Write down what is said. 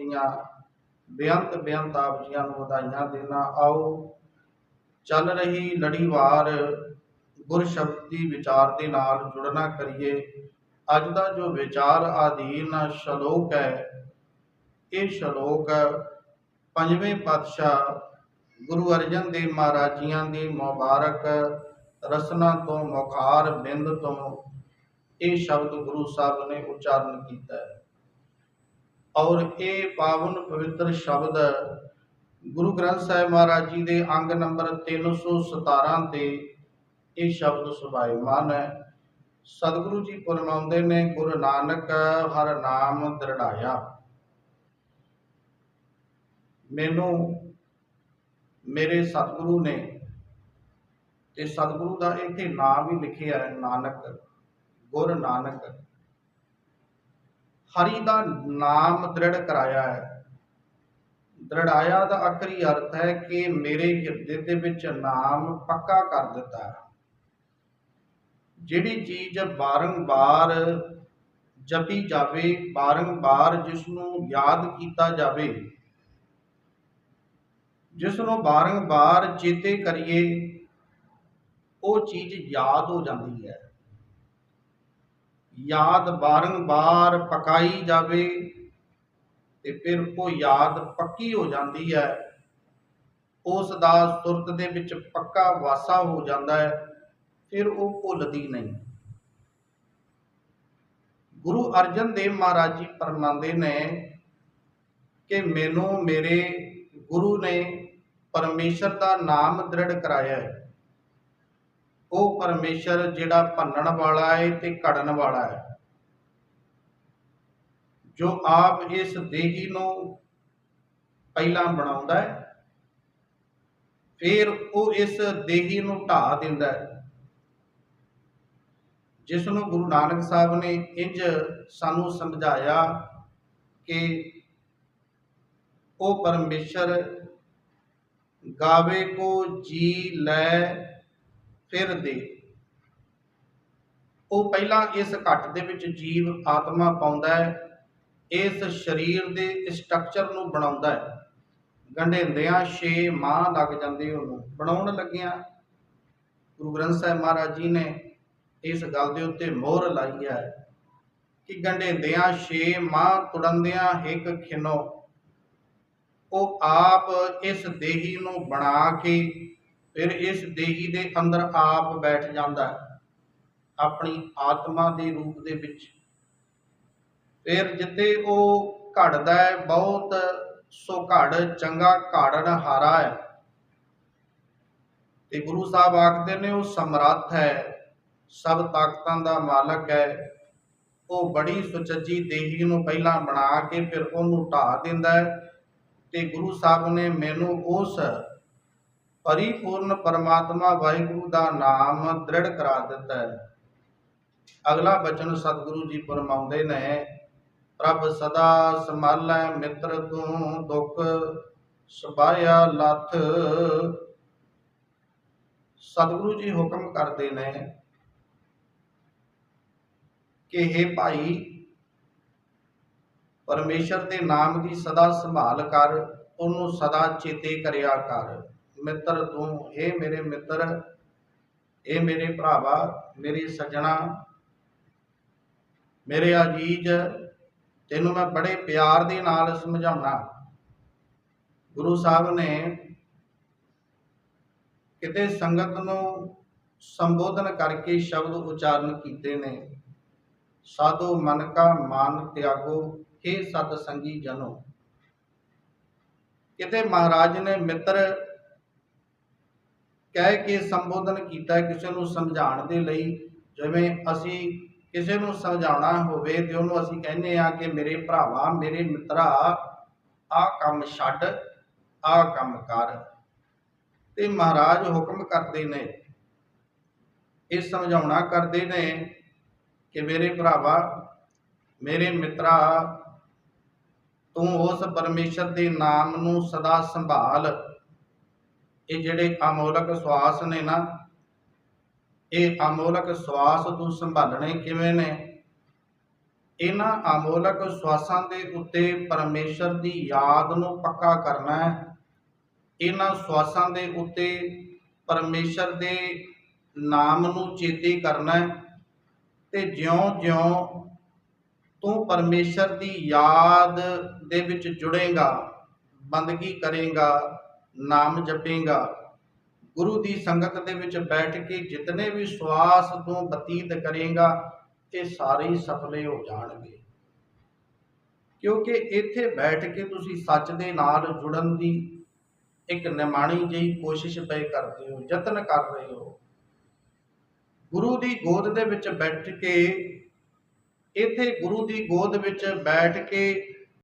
ਦੀਆਂ ਬੇਅੰਤ ਬੇਅੰਤ ਆਪ ਜੀਆਂ ਨੂੰ ਵਧਾਈਆਂ ਦੇਣਾ। ਆਓ, ਚੱਲ ਰਹੀ ਲੜੀਵਾਰ ਗੁਰ ਸ਼ਬਦ ਵਿਚਾਰ ਦੇ ਨਾਲ ਜੁੜਨਾ ਕਰੀਏ। ਅੱਜ ਦਾ ਜੋ ਵਿਚਾਰ ਆਧੀਨ ਸ਼ਲੋਕ ਹੈ, ਇਹ ਸ਼ਲੋਕ ਪੰਜਵੇਂ ਪਾਤਸ਼ਾਹ ਗੁਰੂ ਅਰਜਨ ਦੇਵ ਮਹਾਰਾਜੀਆਂ ਦੀ ਮੁਬਾਰਕ ਰਸਨਾ ਤੋਂ ਮੁਖਾਰ ਬਿੰਦ ਤੋਂ ਇਹ ਸ਼ਬਦ ਗੁਰੂ ਸਾਹਿਬ ਨੇ ਉਚਾਰਨ ਕੀਤਾ ਹੈ। ਔਰ ਇਹ ਪਾਵਨ ਪਵਿੱਤਰ ਸ਼ਬਦ ਗੁਰੂ ਗ੍ਰੰਥ ਸਾਹਿਬ ਮਹਾਰਾਜ ਜੀ ਦੇ ਅੰਗ ਨੰਬਰ 317 ਤੇ ਇਹ ਸ਼ਬਦ ਸੁਭਾਈਮਾਨ ਹੈ। ਸਤਿਗੁਰੂ ਜੀ ਫਰਮਾਉਂਦੇ ਨੇ, ਗੁਰੂ ਨਾਨਕ ਹਰ ਨਾਮ ਦ੍ਰਿੜਾਇਆ। ਮੈਨੂੰ ਮੇਰੇ ਸਤਿਗੁਰੂ ਨੇ ਤੇ ਸਤਿਗੁਰੂ ਦਾ ਇੱਥੇ ਨਾਮ ਵੀ ਲਿਖਿਆ ਹੈ, ਨਾਨਕ, ਗੁਰ ਨਾਨਕ। ਹਰੀ ਦਾ ਨਾਮ ਦ੍ਰਿੜ ਕਰਾਇਆ ਹੈ। ਦ੍ਰਿੜਾਇਆ ਦਾ ਆਖਰੀ ਅਰਥ ਹੈ ਕਿ ਮੇਰੇ ਹਿਰਦੇ ਦੇ ਵਿੱਚ ਨਾਮ ਪੱਕਾ ਕਰ ਦਿੱਤਾ ਹੈ। ਜਿਹੜੀ ਚੀਜ਼ ਬਾਰੰਬਾਰ ਜਪੀ ਜਾਵੇ ਬਾਰੰਬਾਰ ਜਿਸ ਨੂੰ ਯਾਦ ਕੀਤਾ ਜਾਵੇ ਜਿਸ ਨੂੰ ਬਾਰੰਬਾਰ ਚੇਤੇ ਕਰੀਏ, ਉਹ ਚੀਜ਼ ਯਾਦ ਹੋ ਜਾਂਦੀ ਹੈ। ਯਾਦ ਬਾਰੰਬਾਰ ਪਕਾਈ ਜਾਵੇ, ਤੇ ਫਿਰ ਉਹ ਯਾਦ ਪੱਕੀ ਹੋ ਜਾਂਦੀ ਹੈ। ਉਸ ਦਾ ਸੁਰਤ ਦੇ ਵਿੱਚ ਪੱਕਾ ਵਾਸਾ ਹੋ ਜਾਂਦਾ ਹੈ, ਫਿਰ ਉਹ ਭੁੱਲਦੀ ਨਹੀਂ। ਗੁਰੂ ਅਰਜਨ ਦੇਵ ਮਹਾਰਾਜ ਜੀ ਫਰਮਾਉਂਦੇ ਨੇ ਕਿ ਮੈਨੂੰ ਮੇਰੇ ਗੁਰੂ ਨੇ ਪਰਮੇਸ਼ਰ ਦਾ ਨਾਮ ਦ੍ਰਿੜ ਕਰਾਇਆ ਹੈ। ਉਹ ਪਰਮੇਸ਼ਰ ਜਿਹੜਾ ਭੰਨਣ ਵਾਲਾ ਹੈ ਤੇ ਘੜਨ ਵਾਲਾ ਹੈ ਜੋ ਆਪ ਇਸ ਦੇਹੀ ਨੂੰ ਪਹਿਲਾਂ ਬਣਾਉਂਦਾ ਹੈ ਫਿਰ ਉਹ ਇਸ ਦੇਹੀ ਨੂੰ ਢਾ ਦਿੰਦਾ ਹੈ ਜਿਸ ਨੂੰ ਗੁਰੂ ਨਾਨਕ ਸਾਹਿਬ ਨੇ ਇੰਜ ਸਾਨੂੰ ਸਮਝਾਇਆ ਕਿ ਉਹ ਪਰਮੇਸ਼ਰ ਗਾਵੇ ਕੋ ਜੀ ਲੈ ਫਿਰ ਦੇ ਉਹ ਪਹਿਲਾਂ ਇਸ ਘਟ ਦੇ ਵਿੱਚ ਜੀਵ ਆਤਮਾ ਪਾਉਂਦਾ ਹੈ, ਇਸ ਸਰੀਰ ਦੇ ਸਟਰਕਚਰ ਨੂੰ ਬਣਾਉਂਦਾ ਹੈ। ਗੰਢੇਂਦਿਆਂ 6 ਮਾਹ ਲੱਗ ਜਾਂਦੇ ਉਹਨੂੰ। ਬਣਾਉਣ ਲੱਗਿਆਂ ਗੁਰੂ ਗ੍ਰੰਥ ਸਾਹਿਬ ਮਹਾਰਾਜ ਜੀ ਨੇ ਇਸ ਗੱਲ ਦੇ ਉੱਤੇ ਮੋਹਰ ਲਾਈ ਹੈ ਕਿ ਗੰਢੇਂਦਿਆਂ 6 ਮਾਹ, ਤੁੜੰਦਿਆਂ ਇੱਕ ਖਿਨੋ। ਉਹ ਆਪ ਇਸ ਦੇਹੀ ਨੂੰ ਬਣਾ ਕੇ ਫਿਰ ਇਸ ਦੇਹੀ ਦੇ ਅੰਦਰ ਆਪ ਬੈਠ ਜਾਂਦਾ ਹੈ, ਆਪਣੀ ਆਤਮਾ ਦੇ ਰੂਪ ਦੇ ਵਿੱਚ। ਫਿਰ ਜਿੱਤੇ ਉਹ ਘੜਦਾ ਹੈ, ਬਹੁਤ ਸੋ ਘੜ ਚੰਗਾ ਘਾੜਨ ਹਾਰਾ ਹੈ। ਤੇ ਗੁਰੂ ਸਾਹਿਬ ਆਖਦੇ ਨੇ, ਉਹ ਸਮਰੱਥ ਹੈ, ਸਭ ਤਾਕਤਾਂ ਦਾ ਮਾਲਕ ਹੈ। ਉਹ ਬੜੀ ਸੁਚੱਜੀ ਦੇਹੀ ਨੂੰ ਪਹਿਲਾਂ ਬਣਾ ਕੇ ਫਿਰ ਉਹਨੂੰ ਢਾ ਦਿੰਦਾ ਹੈ। ਤੇ ਗੁਰੂ ਸਾਹਿਬ ਨੇ ਮੈਨੂੰ ਉਸ ਪਰਿਪੂਰਨ ਪਰਮਾਤਮਾ ਵਾਹਿਗੁਰੂ ਦਾ ਨਾਮ ਦ੍ਰਿੜ ਕਰਾ ਦਿੱਤਾ ਹੈ। ਅਗਲਾ ਬਚਨ ਸਤਿਗੁਰੂ ਜੀ ਫਰਮਾਉਂਦੇ ਨੇ, ਪ੍ਰਭ ਸਦਾ ਸੰਭਾਲੈ, ਮਿੱਤਰ ਤੂੰ ਦੁਖ ਸੁਭਾਇਆ ਲੱਥ। ਸਤਿਗੁਰੂ ਜੀ ਹੁਕਮ ਕਰਦੇ ਨੇ ਕਿ हे ਭਾਈ, ਪਰਮੇਸ਼ਰ ਦੇ ਨਾਮ ਦੀ ਸਦਾ ਸੰਭਾਲ ਕਰ, ਉਹਨੂੰ ਸਦਾ ਚੇਤੇ ਕਰਿਆ ਕਰ। ਮਿੱਤਰ ਤੂੰ हे ਮੇਰੇ ਮਿੱਤਰ ਇਹ ਮੇਰੇ ਭਰਾਵਾ, ਮੇਰੀ ਸੱਜਣਾ, ਮੇਰੇ ਅਜੀਜ਼, ਤੈਨੂੰ ਮੈਂ ਬੜੇ ਪਿਆਰ ਦੇ ਨਾਲ ਸਮਝਾਉਣਾ। ਗੁਰੂ ਸਾਹਿਬ ਨੇ ਕਿਤੇ ਸੰਗਤ ਨੂੰ ਸੰਬੋਧਨ ਕਰਕੇ ਸ਼ਬਦ ਉਚਾਰਨ ਕੀਤੇ ਨੇ। ਸਾਧੋ ਮਨ ਕਾ ਮਾਨ ਤਿਆਗੋ हे ਸਤ ਸੰਗੀ ਜਨੋ। ਕਿਤੇ ਮਹਾਰਾਜ ਨੇ ਮਿੱਤਰ ਕਹਿ ਕੇ ਸੰਬੋਧਨ ਕੀਤਾ ਕਿਸੇ ਨੂੰ ਸਮਝਾਉਣ ਦੇ ਲਈ, ਜਿਵੇਂ ਅਸੀਂ ਕਿਸੇ ਨੂੰ ਸਮਝਾਉਣਾ ਹੋਵੇ ਤੇ ਉਹਨੂੰ ਅਸੀਂ ਕਹਿੰਦੇ ਆ ਕਿ ਮੇਰੇ ਭਰਾਵਾ, ਮੇਰੇ ਮਿੱਤਰਾ ਆ ਕੰਮ ਛੱਡ ਆ ਕੰਮ ਕਰ। ਤੇ ਮਹਾਰਾਜ ਹੁਕਮ ਕਰਦੇ ਨੇ, ਇਹ ਸਮਝਾਉਣਾ ਕਰਦੇ ਨੇ ਕਿ ਮੇਰੇ ਭਰਾਵਾ, ਮੇਰੇ ਮਿੱਤਰਾ, ਤੂੰ ਉਸ ਪਰਮੇਸ਼ਰ ਦੇ ਨਾਮ ਨੂੰ ਸਦਾ ਸੰਭਾਲ। ਇਹ ਜਿਹੜੇ ਅਮੋਲਕ ਸਵਾਸ ਨੇ ਨਾ, ਇਹ ਅਮੋਲਕ ਸਵਾਸ ਤੂੰ ਸੰਭਾਲਣੇ ਕਿਵੇਂ ਨੇ? ਇਹਨਾਂ ਅਮੋਲਕ ਸਵਾਸਾਂ ਦੇ ਉੱਤੇ ਪਰਮੇਸ਼ਰ ਦੀ ਯਾਦ ਨੂੰ ਪੱਕਾ ਕਰਨਾ ਹੈ। ਇਹਨਾਂ ਸਵਾਸਾਂ ਦੇ ਉੱਤੇ ਪਰਮੇਸ਼ਰ ਦੇ ਨਾਮ ਨੂੰ ਚੇਤੇ ਕਰਨਾ ਹੈ। ਤੇ ਜਿਉਂ-ਜਿਉਂ ਤੂੰ ਪਰਮੇਸ਼ਰ ਦੀ ਯਾਦ ਦੇ ਵਿੱਚ ਜੁੜੇਗਾ, ਬੰਦਗੀ ਕਰੇਗਾ ਨਾਮ ਜਪੇਗਾ। ਗੁਰੂ ਦੀ ਸੰਗਤ ਦੇ ਵਿੱਚ ਬੈਠ ਕੇ ਜਿਤਨੇ ਵੀ ਸਵਾਸ ਤੂੰ ਬਤੀਤ ਕਰੇਗਾ, ਇਹ ਸਾਰੇ ਸਫਲੇ ਹੋ ਜਾਣਗੇ। ਕਿਉਂਕਿ ਇੱਥੇ ਬੈਠ ਕੇ ਤੁਸੀਂ ਸੱਚ ਦੇ ਨਾਲ ਜੁੜਨ ਦੀ ਇੱਕ ਨਿਮਾਣੀ ਜਿਹੀ ਕੋਸ਼ਿਸ਼ ਪਏ ਕਰਦੇ ਹੋ, ਯਤਨ ਕਰ ਰਹੇ ਹੋ। ਗੁਰੂ ਦੀ ਗੋਦ ਦੇ ਵਿੱਚ ਬੈਠ ਕੇ, ਇੱਥੇ ਗੁਰੂ ਦੀ ਗੋਦ ਵਿੱਚ ਬੈਠ ਕੇ